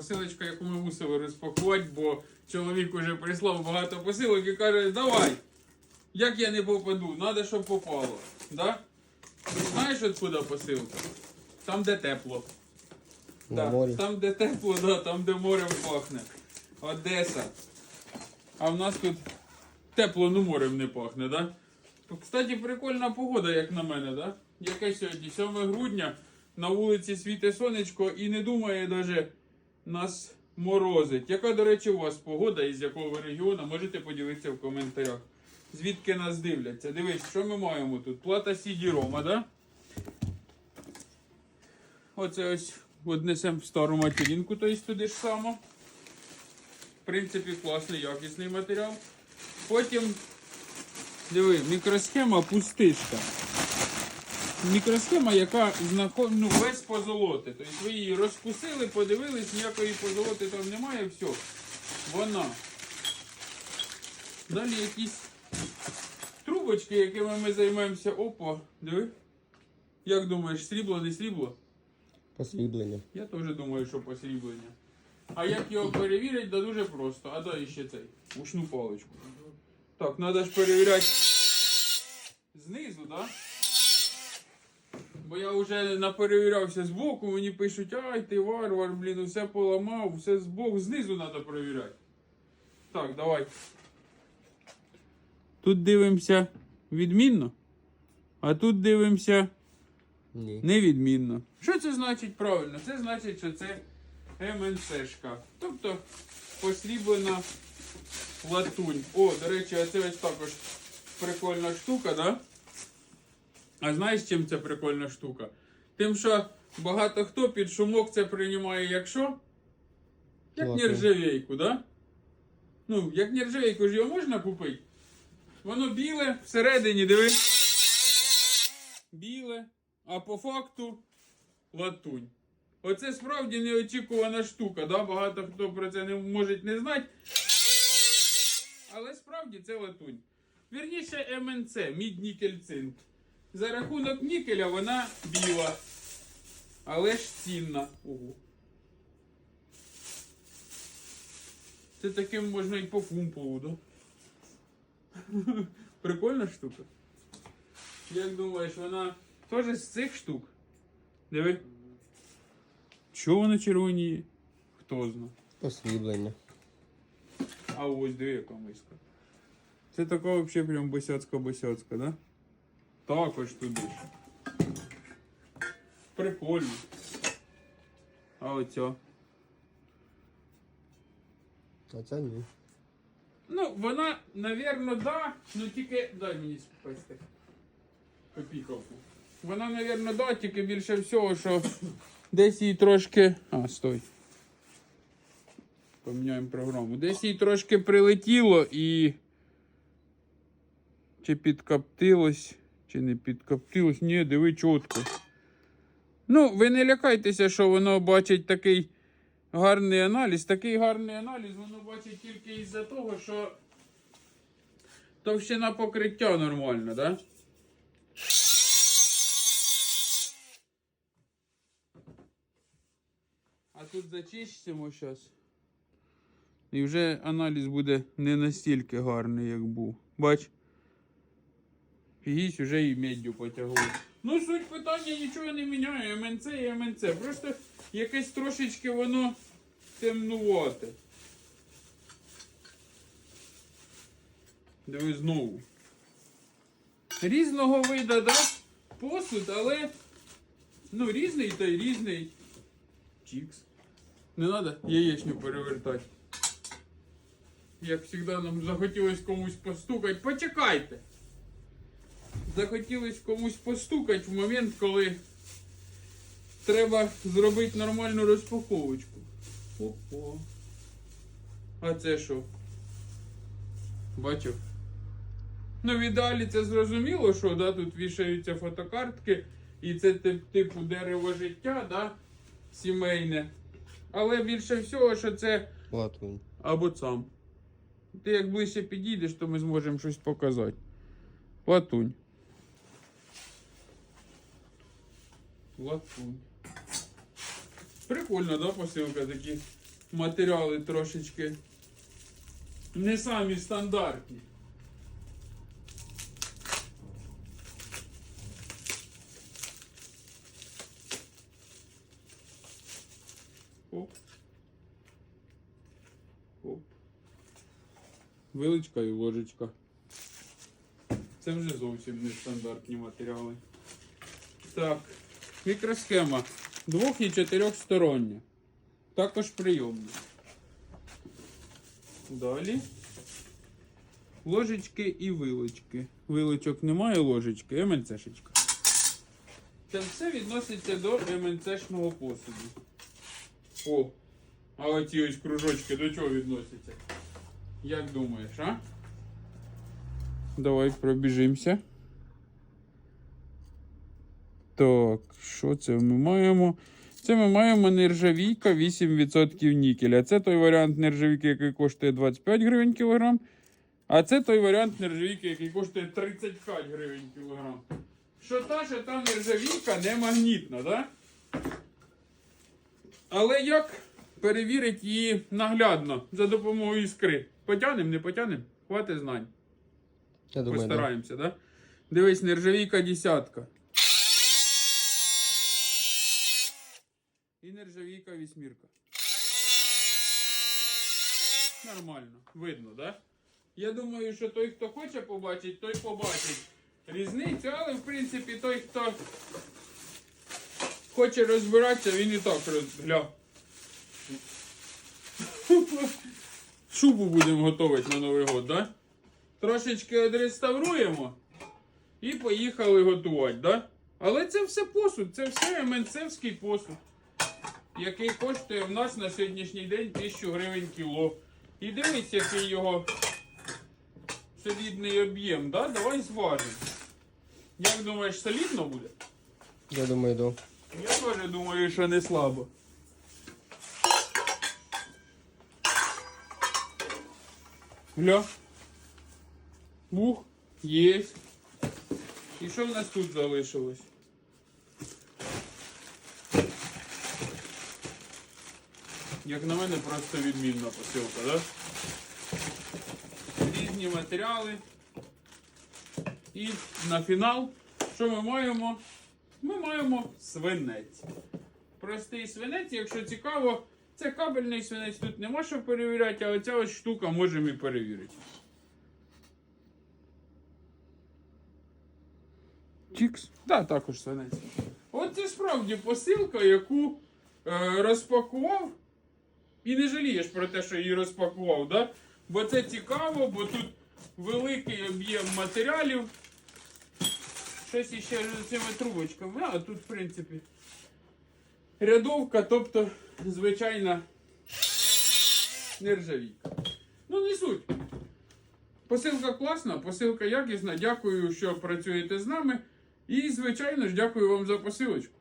Посилочка, яку ми мусили розпакувати, бо чоловік уже прислав багато посилок і каже, давай, як я не попаду, треба, щоб попало. Да? Знаєш, откуда посилка? Там, де тепло. На Да, морі. Там, де тепло, да, там, де морем пахне. Одеса. А в нас тут тепло, ну морем не пахне, да? Кстати, прикольна погода, як на мене, да? Яке сьогодні? 7 грудня, на вулиці світе сонечко і не думає даже нас морозить. Яка, до речі, у вас погода і з якого регіону, можете поділитися в коментарях. Звідки нас дивляться? Дивись, що ми маємо тут? Плата Сіді Рома, да? Оце ось однесемо в стару материнку, то есть туди ж само. В принципі, класний, якісний матеріал. Потім, диви, мікросхема пустишка. Мікросхема, яка знаход... ну, весь позолоти. Тобто ви її розкусили, подивились, ніякої позолоти там немає, все. Вона. Далі якісь трубочки, якими ми займаємося. Опа, диви. Як думаєш, срібло, не срібло? Посріблення. Я теж думаю, що посріблення. А як його перевірити, да дуже просто. А дай ще цей. Ушну паличку. Так, треба ж перевіряти знизу, так? Да? Бо я вже наперевірявся збоку, мені пишуть, ай ти варвар, блін, усе поламав, все збоку, знизу треба перевіряти. Так, давай. Тут дивимося відмінно, а тут дивимося Ні. Невідмінно. Що це значить правильно? Це значить, що це МНЦшка. Тобто посріблена латунь. О, до речі, а це ось також прикольна штука, да? А знаєш, чим це прикольна штука? Тим, що багато хто під шумок це приймає як що? Як нержавейку, да? Ну, як нержавейку ж його можна купити? Воно біле, всередині, диви. Біле, а по факту латунь. Оце справді неочікувана штука, да? багато хто про це не може не знати. Але справді це латунь. Вірніше МНЦ, мідь нікель цинк. За рахунок нікеля вона біла. Але ж цінна. Ого. Це таким можна і по фумпову, да? Прикольна штука. Як думаєш, вона теж з цих штук? Диви. Чого вона червоніє? Хто знає. Посріблення. А ось диви, яка миска. Це така взагалі прям босяцька-босяцька, да? Також туди ж. Прикольно. А оця? А це ні. Ну, вона, навірно, да, ну тільки. Дай мені спасти. Копійковку. Вона, навірно, да, тільки більше всього, що десь їй трошки. А, стой. Поміняємо програму. Десь їй трошки прилетіло і. Чи підкоптилось, чи не підкоптилось. Ні, диви чітко. Ну, ви не лякайтеся, що воно бачить такий гарний аналіз. Такий гарний аналіз воно бачить тільки із-за того, що товщина покриття нормальна, да? А тут зачистимо зараз. І вже аналіз буде не настільки гарний, як був. Бач? Гісь вже і меддю потягли. Ну, суть питання нічого не міняє. МНЦ і МНЦ. Просто якесь трошечки воно темнувате. Диви знову. Різного вида, да? Посуд, але. Ну, різний та й різний. Чікс. Не треба яєчню перевертати. Як завжди, нам захотілось комусь постукати. Почекайте! Захотілось комусь постукати в момент, коли треба зробити нормальну розпаковочку. Опа. А це що? Бачив? Ну, в ідеалі це зрозуміло, що да, тут вішаються фотокартки, і це типу дерево життя, да, сімейне. Але більше всього, що це Латунь. або сам. Ти як ближче підійдеш, то ми зможемо щось показати. Латунь. Латунь. Прикольно, да, посилка такі матеріали трошечки не самі стандартні. Оп. Оп. Виличка і ложечка. Це вже зовсім не стандартні матеріали. Так, мікросхема двох і чотирьохстороння. Також прийомна. Далі. Ложечки і вилочки. Вилочок немає, ложечки, МНЦшечка. Це все відноситься до МНЦшного посуду. О, а оці ось кружочки до чого відносяться? Як думаєш, а? Давай пробіжимося. Так, що це ми маємо? Це ми маємо нержавійка 8% нікеля. Це той варіант нержавійки, який коштує 25 гривень кілограм. А це той варіант нержавійки, який коштує 35 гривень кілограм. Що та, що та нержавійка не магнітна, да? Але як перевірити її наглядно за допомогою іскри? Потянем, не потянем? Хватить знань. Я думаю, да. Постараємося, да? Дивись, нержавійка десятка. І нержавійка вісьмірка. Нормально, видно, да? Я думаю, що той, хто хоче побачить, той побачить різницю, але в принципі той, хто хоче розбиратися, він і так розгля. Шубу будемо готувати на Новий год, да? Трошечки відреставруємо і поїхали готувати, да? Але це все посуд, це все МНЦевський посуд, який коштує в нас на сьогоднішній день 1000 гривень кіло. І дивись, який його солідний об'єм, да? Давай зважимо. Як думаєш, солідно буде? Я думаю, да. Я теж думаю, що не слабо. Гля. Бух. Єсть. І що в нас тут залишилось? Як на мене, просто відмінна посилка, да? Різні матеріали. І на фінал, що ми маємо? Ми маємо свинець. Простий свинець, якщо цікаво, це кабельний свинець, тут нема що перевіряти, а оця ось штука можемо і перевірити. Чікс. Так, також свинець. От це справді посилка, яку е, розпакував. І не жалієш про те, що її розпакував, да? бо це цікаво, бо тут великий об'єм матеріалів. Щось іще з цими трубочками, а тут, в принципі, рядовка, тобто звичайна нержавійка. Ну, не суть. Посилка класна, посилка якісна. Дякую, що працюєте з нами. І, звичайно ж, дякую вам за посилочку.